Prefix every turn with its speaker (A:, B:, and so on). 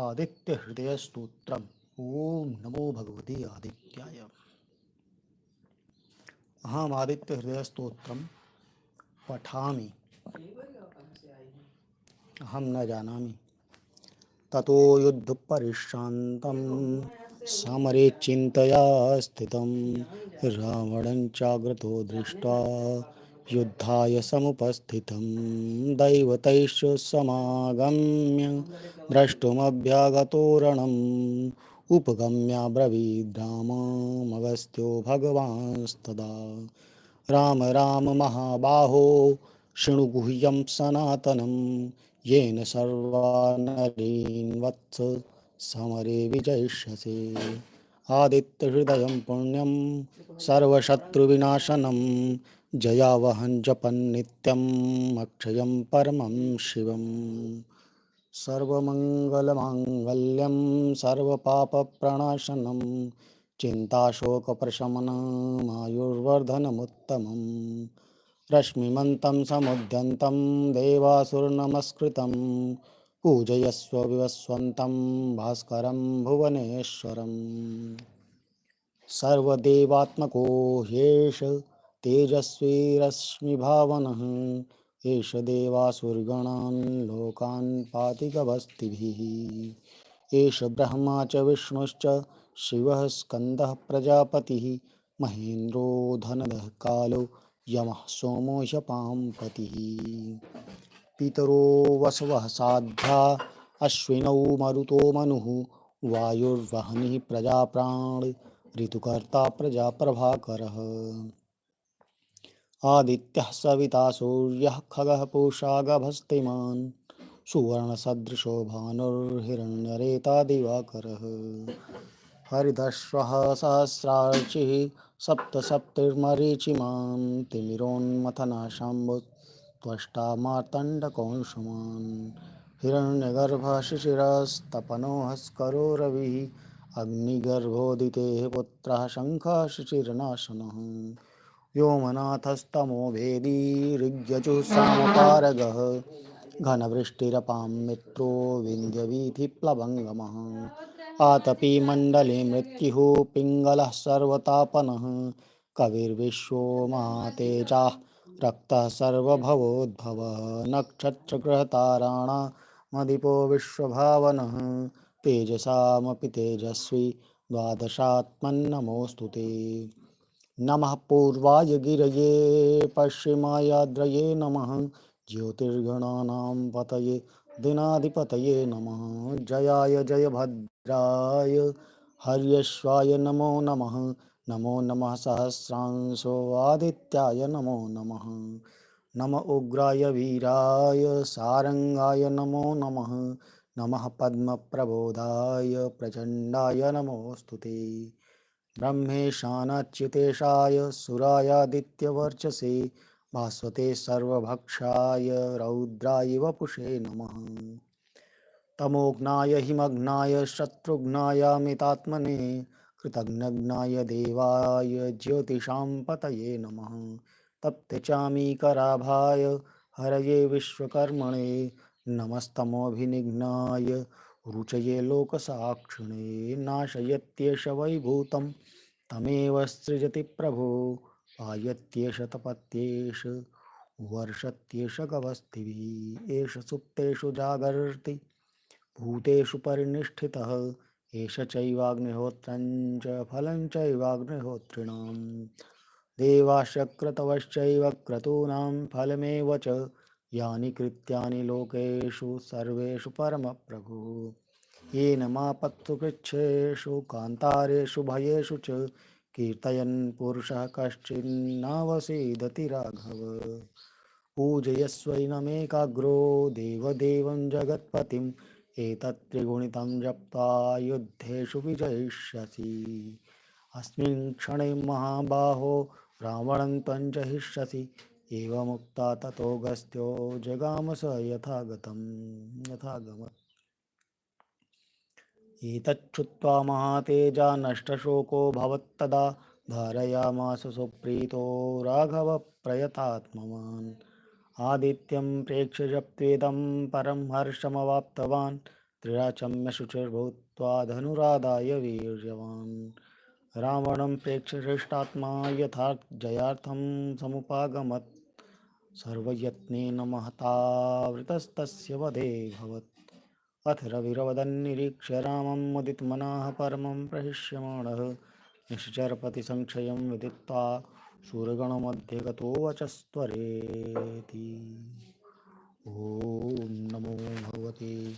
A: आदित्यहृदयस्तोत्रम् ओम नमो भगवते आदित्याय। अहम आदित्यहृदयस्तोत्रं पठामि। अहं न जानामि। ततो युद्धपरिश्रान्तं समरे चिन्तया स्थितं रावणं चाग्रतो दृष्ट्वा युद्धाय समुपस्थितं दैवतैश्च समागम्य द्रष्टुमभ्यागतोरणम्। उपगम्याब्रवीद्राममगस्त्यो भगवांस्तदा। राम राम महाबाहो शृणु गुह्यं सनातनं। येन सर्वा नरीन् वत्स समरे विजयिष्यसे। आदित्यहृदयं पुण्यं सर्वशत्रुविनाशनं। जयावहं जपन्नित्यम् अक्षयं परमं शिवम्। सर्वमङ्गलमाङ्गल्यं सर्वपापप्रणाशनं चिन्ताशोकप्रशमनमायुर्वर्धनमुत्तमम्। रश्मिमन्तं समुद्यन्तं देवासुरनमस्कृतं पूजयस्व विवस्वन्तं, भास्करं भुवनेश्वरम्। सर्वदेवात्मको ह्येष तेजस्वी रश्मिभावनः एष देवासुरगणान् लोकान् पाति गवस्तिभिः एष ब्रह्मा च विष्णुश्च शिवः स्कन्दः प्रजापतिः। महेन्द्रो धनदः कालो यमः सोमो ह्यपां पतिः पितरो वसवः साध्या अश्विनौ मरुतो मनुः। वायुर्वहनिः प्रजाप्राण, ऋतुकर्ता प्रजा प्रजाप्रभाकरः। आदित्यः सविता सूर्यः खगः पूषा गभस्तिमान् सुवर्णसदृशो भानुर्हिरण्यरेता दिवाकरः हरिदश्वः सहस्रार्चिः सप्त सप्तिर्मरीचिमां तिमिरोन्मथनाशाम्बुत् त्वष्टा मार्तण्डकौंसुमान् हिरण्यगर्भः शिशिरस्तपनो हस्करो रविः अग्निगर्भोदितेः पुत्रः शङ्खः शिशिरनाशनः व्योमनाथस्तमो भेदी ऋग्यजुः सामपारगः घनवृष्टिरपां मित्रो विन्द्यवीथिप्लवङ्गमः। आतपी मण्डले मृत्युः पिङ्गलः सर्वतापनः। कविर्विश्वो महातेजाः रक्तः सर्वभवोद्भवः। नक्षत्रग्रहताराणामधिपो विश्वभावनः। तेजसामपि तेजस्वी द्वादशात्मन्नमोऽस्तु ते। नमः पूर्वाय गिरये, पश्चिमायाद्रये नमः। ज्योतिर्गणानां पतये, दिनाधिपतये नमः। जयाय जयभद्राय, हर्यश्वाय नमो नमः। नमो नमः सहस्रांशो आदित्याय नमो नमः। नम उग्राय वीराय सारङ्गाय नमो नमः। नमः पद्मप्रबोधाय, प्रचण्डाय नमोऽस्तु ते। ब्रह्मेशानाच्युतेशाय सुरायादित्यवर्चसे भास्वते सर्वभक्षाय रौद्राय वपुषे नमः। तमोघ्नाय हिमग्नाय शत्रुघ्नायामितात्मने कृतघ्नघ्नाय देवाय ज्योतिषां पतये नमः। तप्तचामीकराभाय हरये विश्वकर्मणे नमस्तमोऽभिनिघ्नाय रुचये लोकसाक्षिणे नाशयत्येष वैभूतं तमेव सृजति प्रभो। पायत्येष तपत्येष, वर्षत्येष गवस्तिभिः, एष सुप्तेषु जागर्ति, भूतेषु परिनिष्ठितः, एष चैवाग्निहोत्रं च फलं चैवाग्निहोत्रिणां देवाशक्रतवश्चैव क्रतूनां फलमेव च यानि कृत्यानि लोकेषु सर्वेषु परमप्रभु। येन मापत्तुकृच्छ्रेषु कान्तारेषु, भयेषु च कीर्तयन् पुरुषः कश्चिन्नावसीदति राघव। पूजयस्वैनमेकाग्रो देवदेवं जगत्पतिम्, एतत् त्रिगुणितं जप्त्वा युद्धेषु विजयिष्यसि। अस्मिन् क्षणे महाबाहो रावणं त्वं जहिष्यसि एवमुक्ता ततो गस्त्यो जगाम स यथागतं यथागमत् एतच्छ्रुत्वा महातेजा नष्टशोको भवत्तदा धारयामास सुप्रीतो राघवप्रयतात्मवान्। आदित्यं प्रेक्ष्य जप्त्वेदं परं हर्षमवाप्तवान्। त्रिराचम्य शुचिर्भूत्वा धनुरादाय वीर्यवान्। रावणं प्रेक्ष्य हृष्टात्मा यथार्थ जयार्थं समुपागमत्। सर्वयत्नेन महतावृतस्तस्य वधेभवत् अथ रविरवदन्निरीक्ष्य रामं मुदितमनः परमं प्रहिष्यमाणः। निश्चरपतिसंक्षयं विदित्वा शूरगणमध्ये गतो वचस्त्वरेति। ॐ नमो भगवते